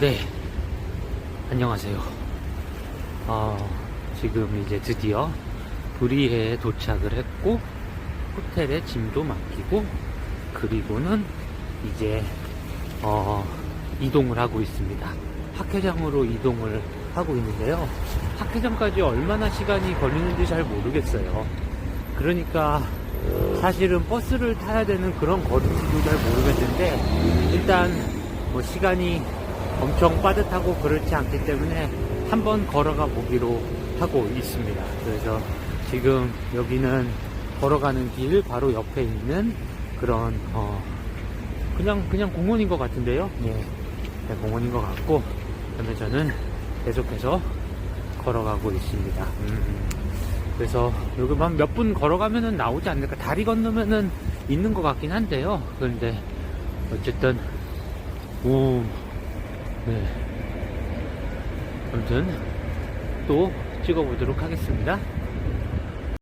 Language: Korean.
네, 안녕하세요. 어, 지금 이제 드디어 불이해에 도착을 했고, 호텔에 짐도 맡기고, 그리고는 이제, 어, 이동을 하고 있습니다. 학회장으로 이동을 하고 있는데요. 학회장까지 얼마나 시간이 걸리는지 잘 모르겠어요. 그러니까, 사실은 버스를 타야 되는 그런 거리지도 잘 모르겠는데, 일단, 뭐 시간이 엄청 빠듯하고 그렇지 않기 때문에 한번 걸어가 보기로 하고 있습니다. 그래서 지금 여기는 걸어가는 길 바로 옆에 있는 그런 어 그냥 그냥 공원인 것 같은데요. 예, 네, 공원인 것 같고 그다음에 저는 계속해서 걸어가고 있습니다. 음, 그래서 여기만 몇 분 걸어가면은 나오지 않을까 다리 건너면은 있는 것 같긴 한데요. 그런데 어쨌든 오 네. 아무튼 또 찍어보도록 하겠습니다.